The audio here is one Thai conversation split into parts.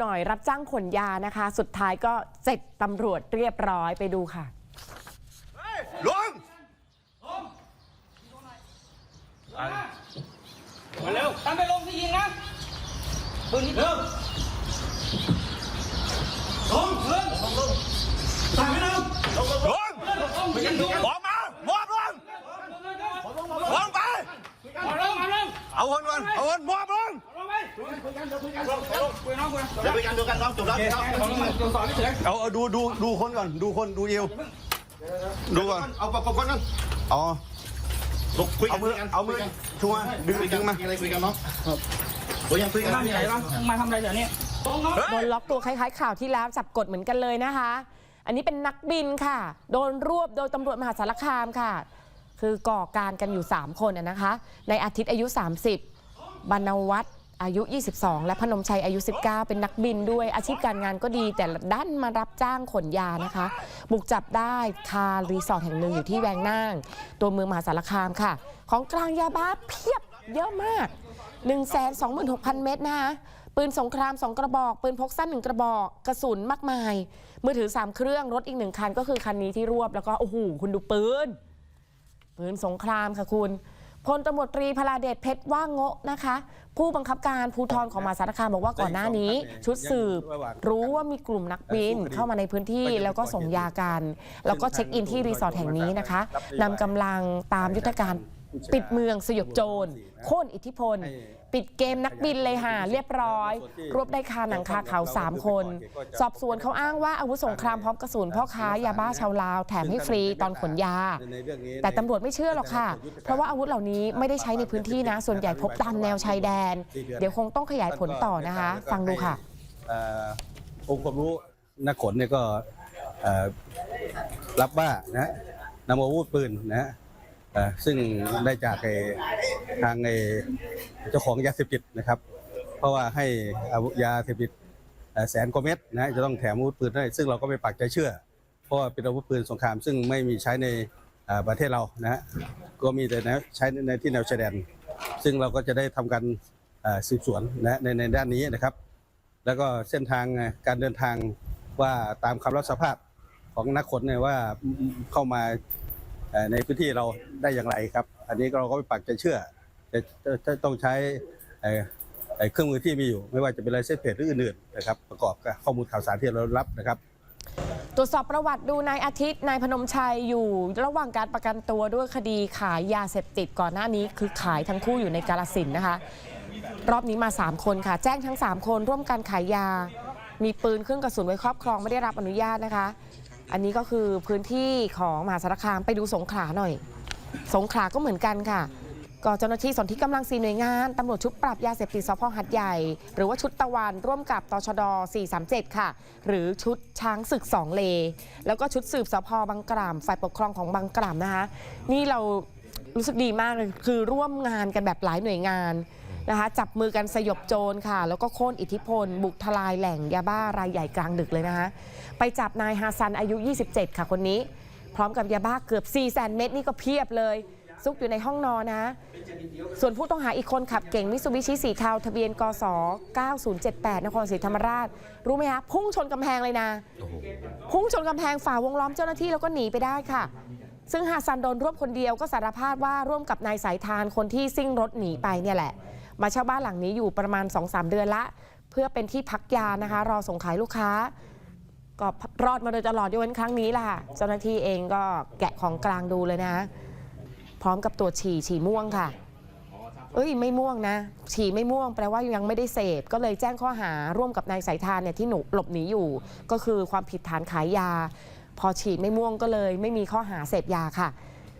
หน่อยรับจ้างขนยานะคะ สุดท้ายก็เสร็จตำรวจเรียบร้อยไปดูค่ะลงมาเร็วตามไปลงที่ยิงนะปืนนี้เริ่มลงเริ่มตามไปลงลงไปยิงดูมองมามองลงมองไปมาเร็วมาเร็วเอาคนก่อนเอาคนมองลงลงไปคุยกัน เดี๋ยวคุยกันคุยน้องคุยอย่าไปกันดูกันน้องจบแล้วตรวจสอบไม่เฉยเอาเอาดูดูดูคนก่อนดูคนดูเอวดูก่อนเอาประกบกันนั่นอ๋อคุยกัเอานมือเอามือชัวร์ดึงคุยกัดึนงมาอะไรคุยกันน้องคุยกันคุยกันบ้านใหญ่ปะมาทำอะไรเดี๋ยวนี้ลงน้องโดนล็อกตัวคล้ายๆข่าวที่แล้วจับกดเหมือนกันเลยนะคะ อันนี้เป็นนักบินค่ะ โดนรวบโดยตำรวจมหาสารคามค่ะ คือก่อการกันอยู่ 3 คนนะนะคะ ในอาทิตย์อายุ 30 บรรณวัฒน์ อายุ 22 และพนมชัยอายุ 19 เป็นนักบินด้วยอาชีพการงานก็ดี แต่ดันมารับจ้างขนยานะคะ บุกจับได้คารีสอร์ทแห่งหนึ่งอยู่ที่แวงน่าง ตัวเมืองมหาสารคามค่ะ ของกลางยาบ้าเพียบเยอะมาก 126,000 เม็ดนะคะปืนสงคราม 2 กระบอก ปืนพกสั้น 1 กระบอก กระสุนมากมาย มือถือ 3 เครื่อง รถอีกหนึ่งคันก็คือคันนี้ที่รวบ แล้วก็ โอ้โห คุณดูปืน ปืนสงครามค่ะคุณ พลตำรวจตรีพลาเดชเพชรว่างโงะนะคะ ผู้บังคับการภูธรของมหาสารคามบอกว่าก่อนหน้านี้ ชุดสืบ รู้ว่ามีกลุ่มนักบินเข้ามาในพื้นที่แล้วก็ส่งยากัน แล้วก็เช็คอินที่รีสอร์ทแห่งนี้นะคะนำกำลังตามยุทธการปิดเมืองสยบโจรโค่นอิทธิพล ปิดเกมนักบินเลยค่ะเรียบร้อย รวบได้คาหนังคาเขาสามคน สอบสวนเขาอ้างว่าอาวุธสงครามพร้อมกระสุนพ่อค้ายาบ้าชาวลาวแถมให้ฟรีตอนขนยา แต่ตำรวจไม่เชื่อหรอกค่ะ เพราะว่าอาวุธเหล่านี้ไม่ได้ใช้ในพื้นที่นะ ส่วนใหญ่พบตามแนวชายแดน เดี๋ยวคงต้องขยายผลต่อนะคะ ฟังดูค่ะเอ่อองค์ความรู้นักขนเนี่ยก็เอ่อรับว่านะฮะนำอาวุธปืนนะฮะเอ่อซึ่งได้จากไอ้ทางไอ้ เจ้าของยาเสพติดนะครับ เพราะว่าให้อาวุธยาเสพติดแสนกว่าเม็ดนะจะต้องแถมอาวุธปืนให้ซึ่งเราก็ไม่ปักใจเชื่อ เพราะว่าเป็นอาวุธปืนสงคราม ซึ่งไม่มีใช้ในประเทศเรานะฮะก็มีแต่นะใช้ในที่แนวชายแดน ซึ่งเราก็จะได้ทำการสืบสวนนะในในด้านนี้นะครับ แล้วก็เส้นทางการเดินทางว่าตามคำรับสภาพของนักขนเนี่ยว่าเข้ามาในพื้นที่เราได้อย่างไรครับ อันนี้เราก็ไม่ปักใจเชื่อ จะจะต้องใช้เอ่อเครื่องมือที่มีอยู่ ไม่ว่าจะเป็นไลเซนเพจหรืออื่นๆนะครับประกอบกับข้อมูลข่าวสารที่เรารับนะครับตรวจสอบประวัติดูนายอาทิตย์นายพนมชัยอยู่ระหว่างการประกันตัวด้วยคดีขายยาเสพติดก่อนหน้านี้ คือขายทั้งคู่อยู่ในกาลสินนะคะ รอบนี้มา 3 คนค่ะ แจ้งทั้ง 3 คนร่วมกันขายยา มีปืนเครื่องกระสุนไว้ครอบครองไม่ได้รับอนุญาตนะคะ อันนี้ก็คือพื้นที่ของมหาสารคามไปดูสงขลาหน่อย สงขลาก็เหมือนกันค่ะ ก็เจ้าหน้าที่สนที่กำลังสีหน่วยงานตำรวจชุดปราบยาเสพติดสพหัดใหญ่ หรือว่าชุดตะวันร่วมกับตชด 437 ค่ะ หรือชุดช้างศึก 2 เล แล้วก็ชุดสืบสพบางกล่ำฝ่ายปกครองของบางกล่ำนะคะ นี่เรารู้สึกดีมากเลยคือร่วมงานกันแบบหลายหน่วยงานนะคะจับมือกันสยบโจรค่ะ แล้วก็โค่นอิทธิพล บุกทลายแหล่งยาบ้ารายใหญ่กลางดึกเลยนะคะไปจับนายฮาซันอายุ 27 ค่ะคนนี้ พร้อมกับยาบ้าเกือบ4 0 0 0 0 0เม็ดนี่ก็เพียบเลย ซุกอยู่ในห้องนอนนะ ส่วนผู้ต้องหาอีกคนขับเก่งมิซูบิชิสีเทาทะเบียนกส9078 นครศรีธรรมราช รู้ไหมคะพุ่งชนกำแพงเลยนะ พุ่งชนกำแพงฝ่าวงล้อมเจ้าหน้าที่แล้วก็หนีไปได้ค่ะ ซึ่งฮาซันโดนรวบคนเดียวก็สารภาพว่าร่วมกับนายสายทานคนที่ซิ่งรถหนีไปเนี่ยแหละ มาเช่าบ้านหลังนี้อยู่ประมาณ 2-3 เดือนละ เพื่อเป็นที่พักยานะคะ รอส่งขายลูกค้าก็รอดมาโดยตลอดยกเว้นครั้งนี้ล่ะ เจ้าหน้าที่เองก็แกะของกลางดูเลยนะ พร้อมกับตรวจฉี่ฉี่ม่วงค่ะ เอ้ยไม่ม่วงนะ ฉี่ไม่ม่วงแปลว่ายังไม่ได้เสพก็เลยแจ้งข้อหาร่วมกับนายสายทานเนี่ยที่หนูหลบหนีอยู่ ก็คือความผิดฐานขายยา พอฉีดไม่ม่วงก็เลย ไม่มีข้อหาเสพยาค่ะ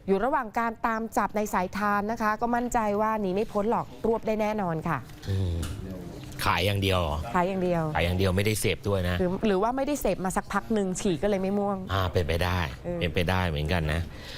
อยู่ระหว่างการตามจับในสายทานนะคะ ก็มั่นใจว่าหนีไม่พ้นหรอกรวบได้แน่นอนค่ะอืมขายอย่างเดียวเหรอขายอย่างเดียว ขายอย่างเดียวไม่ได้เสพด้วยนะ หรือหรือว่าไม่ได้เสพมาสักพักหนึ่งฉี่ก็เลยไม่ม่วง อ่าเป็นไปได้เออเป็นไปได้เหมือนกันนะ